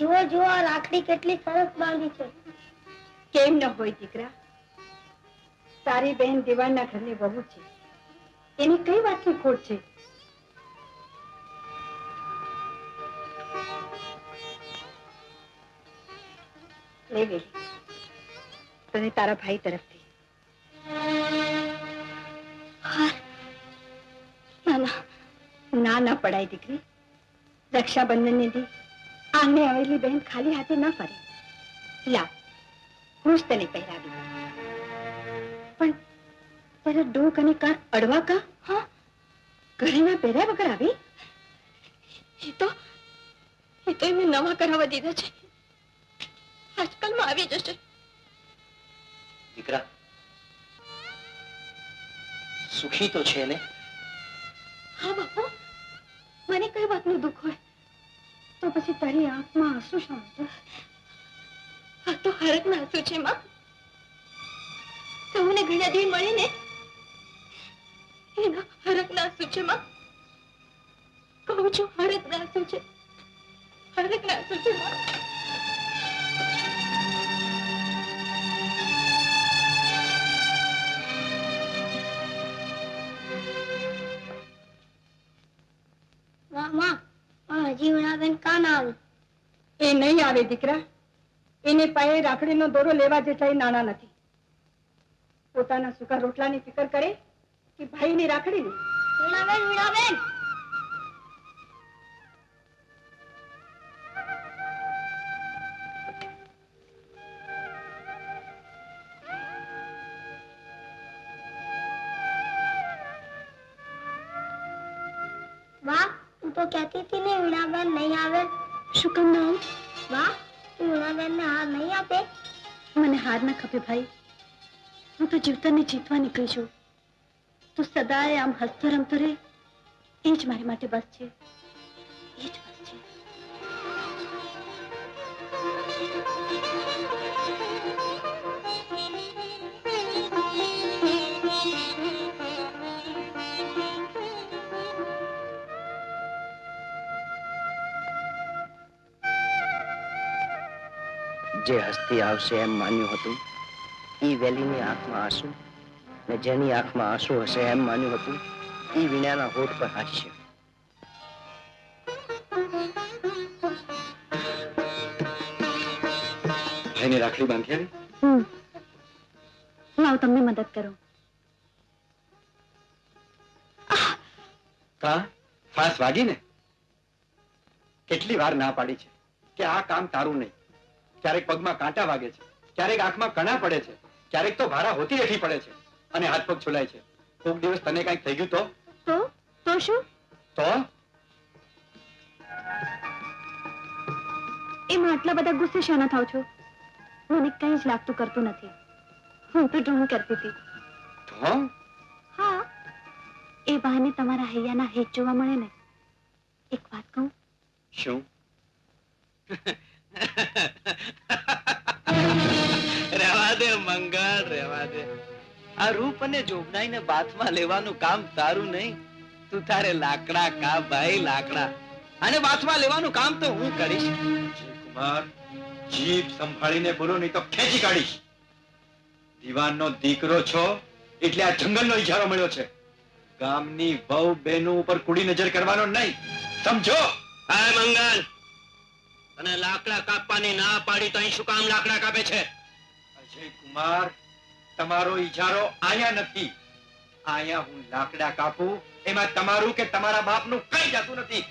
જુઓ જુઓ આ રાખડી કેટલી સરસ બાંધી છે. કેમ ન હોય દીકરા? તારી બહેન દિવાળના ઘરની બહુ છે. એની કઈ વાતની ખોટ છે? લે. તને તારા ભાઈ તરફથી. ના ના. ના ના પડાય દીકરી. રક્ષાબંધન દી. આંગણે આવેલી બહેન ખાલી હાથે ન ફરે. લા હું જ તને પહેરાવી. પણ તારા ડોક અને કાન અડવા કા? હા. ઘરેણા પહેર્યા વગર આવી? એ તો એ તો એમને નવા કરાવવા દીધા છે. આજકાલમાં આવી જશે. દીકરા સુખી તો છે ને? હા બાપુ મને કઈ વાતનું દુઃખ હોય? તો પછી તારી આંખમાં આંસુ શા આ તો હરકના આંસુ છે માં. તમને ઘણા દી મળી ને? એના હરકના આંસુ છે માં. કહું છું હરકના આંસુ છે. હરકના આંસુ છે માં. માં પણ હજી વીણાબેન કા ના આવે એ નહીં આવે દીકરા. એને પાસે રાખડીનો દોરો લેવા જેટલા નાણા નથી. પોતાના સુકા રોટલાની ફિકર કરે કે ભાઈની રાખડીની? વીણાબેન વીણાબેન! તું કહેતી હતી ને વીણાબેન નહીં આવે. શું કામ ના વાહ તું વીણાબેન ને હાર નહીં આપે? મને હાર ના ખપે ભાઈ. હું તો જીવતાને જીતવા નીકળી છું. તું સદાય આમ હસતો રમતો રહે એ જ મારી માટે બસ છે. એ જ જે હસ્તી આવશે એમ માન્યું હતું. એ વેલીની આંખમાં આંસુ ને જેની આંખમાં આંસુ હશે એમ માન્યું હતું એ વીણાના હોઠ પર હાસ્ય ભાઈને રાખડી બાંધી આવી હમ. લાવ તમને મદદ કરું. કા? ફાસ વાગી ને? કેટલી વાર ના પાડી છે કે આ કામ તારું નહીં. ક્યારેક પગમાં કાંટા વાગે છે ક્યારેક આંખમાં કણા પડે છે ક્યારેક તો ભારા હોતી રેઠી પડે છે અને હાથ પગ છોલાય છે. કોક દિવસ તને કંઈક થઈ ગયું તો? તો? તો શું? તો? એમાં આટલા બધા ગુસ્સે શાના થાવ છો? મને કઈ જ લાગતું કરતું નથી. હું તો ડ્રોઈંગ કરતી હતી. તો? હા. એ બહાને તમારા હૈયાના હેત જોવા મળે ને. એક વાત કહું? શું? રહેવા દે મંગળ રહેવા દે. આ રૂપ અને જોગનાઈને બાથમાં લેવાનું કામ તારું નહીં. તું તારે લાકડા કા ભાઈ લાકડા. અને બાથમાં લેવાનું કામ તો હું કરીશ. કુમાર જીભ સંભાળીને બોલો નહીં તો ખેંચી કાઢીશ. દીવાનનો દીકરો છો એટલે આ જંગલનો ઇજારો મળ્યો છે. ગામની વહુ બહેનો ઉપર કુડી નજર કરવાનો નહીં. સમજો? હા મંગલ તને લાકડા કાપવાની ના પાડી તો અહીં શું કામ લાકડા કાપે છે? અજય કુમાર તમારો ઈજારો આયા નથી. આયા હું લાકડા કાપું, એમાં તમારું કે તમારા બાપનું કઈ જતું નથી.